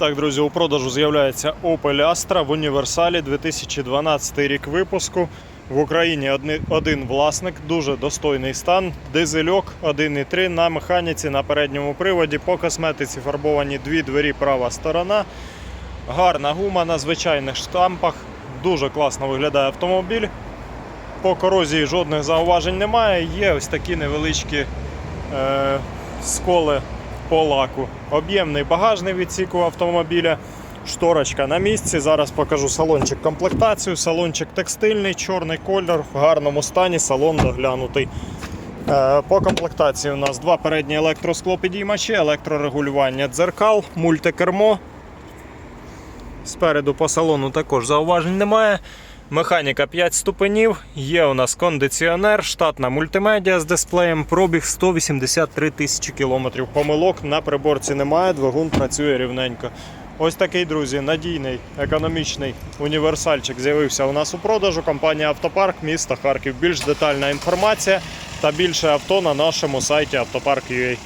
Так, друзі, у продажу з'являється Opel Astra в універсалі 2012 рік випуску. В Україні один власник, дуже достойний стан. Дизельок 1.3 на механіці на передньому приводі. По косметиці фарбовані дві двері, права сторона. Гарна гума на звичайних штампах. Дуже класно виглядає автомобіль. По корозії жодних зауважень немає. Є ось такі невеличкі е, сколи по лаку. Об'ємний багажний відсік у автомобіля. Шторочка на місці. Зараз покажу салончик комплектацію. Салончик текстильний, чорний колір, в гарному стані, салон доглянутий. Е, По комплектації у нас два передні електросклопідіймачі, електрорегулювання дзеркал, мультикермо. Спереду по салону також зауважень немає. Механіка 5 ступенів, є у нас кондиціонер, штатна мультимедіа з дисплеєм, пробіг 183 тисячі кілометрів. Помилок на приборці немає, двигун працює рівненько. Ось такий, друзі, надійний, економічний універсальчик з'явився у нас у продажу. Компанія Автопарк, місто Харків. Більш детальна інформація та більше авто на нашому сайті автопарк.ua.